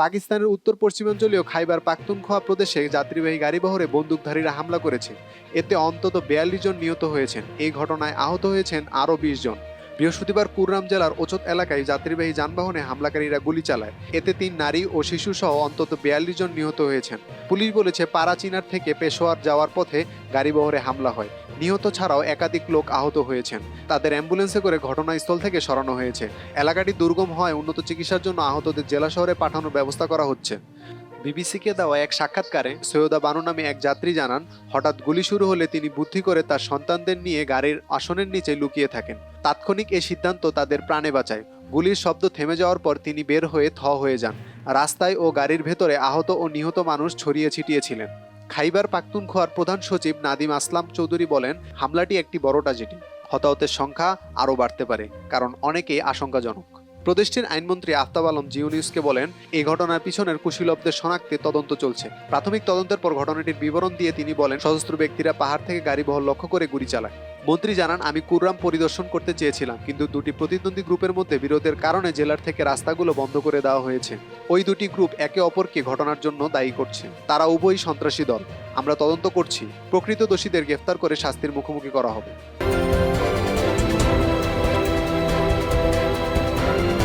পাকিস্তানের উত্তর পশ্চিমাঞ্চলীয় খাইবার পাখতুনখোয়া প্রদেশে যাত্রীবাহী গাড়িবহরে বন্দুকধারীরা হামলা করেছে। এতে অন্তত বিয়াল্লিশ জন নিহত হয়েছেন। এই ঘটনায় আহত হয়েছেন আরও বিশ জন। বৃহস্পতিবার কুররাম জেলার ওচত এলাকায় যাত্রীবাহী যানবাহনে হামলাকারীরা গুলি চালায়। এতে তিন নারী ও শিশু সহ অন্তত বিয়াল্লিশ জন নিহত হয়েছেন। পুলিশ বলেছে পারাচিনার থেকে পেশোয়ার যাওয়ার পথে গাড়িবহরে হামলা হয়। নিহত ছাড়াও একাধিক লোক আহত হয়েছেন। তাদের অ্যাম্বুলেন্সে করে ঘটনাস্থল থেকে সরানো হয়েছে। এলাকাটি দুর্গম হওয়ায় উন্নত চিকিৎসার জন্য আহতদের জেলা শহরে পাঠানোর ব্যবস্থা করা হচ্ছে। বিবিসিকে দেওয়া এক সাক্ষাৎকারে সৈয়দা বানু নামে এক যাত্রী জানান, হঠাৎ গুলি শুরু হলে তিনি বুদ্ধি করে তার সন্তানদের নিয়ে গাড়ির আসনের নিচে লুকিয়ে থাকেন। তাৎক্ষণিক এই সিদ্ধান্ত তাদের প্রাণে বাঁচায়। গুলির শব্দ থেমে যাওয়ার পর তিনি বের হয়ে থ হয়ে যান। রাস্তায় ও গাড়ির ভেতরে আহত ও নিহত মানুষ ছড়িয়ে ছিটিয়েছিলেন খাইবার পাখতুনখোয়ার প্রধান সচিব নাদিম আসলাম চৌধুরী বলেন, হামলাটি একটি বড় ট্রাজেডি হতাহতের সংখ্যা আরও বাড়তে পারে, কারণ অনেকেই আশঙ্কাজনক। প্রদেশটির আইনমন্ত্রী আফতাব আলম জিও নিউজকে বলেন এই ঘটনার পিছনের কুশীলবদের শনাক্তে তদন্ত চলছে। প্রাথমিক তদন্তের পর ঘটনাটির বিবরণ দিয়ে তিনি বলেন, সশস্ত্র ব্যক্তিরা পাহাড় থেকে গাড়ি বহর লক্ষ্য করে গুলি চালায়। মন্ত্রী জানান, আমি কুররাম পরিদর্শন করতে চেয়েছিলাম, কিন্তু দুটি প্রতিদ্বন্দ্বী গ্রুপের মধ্যে বিরোধের কারণে জেলার থেকে রাস্তাগুলো বন্ধ করে দেওয়া হয়েছে। ওই দুটি গ্রুপ একে অপরকে ঘটনার জন্য দায়ী করছে। তারা উভয়ই সন্ত্রাসী দল। আমরা তদন্ত করছি। প্রকৃত দোষীদের গ্রেফতার করে শাস্তির মুখোমুখি করা হবে।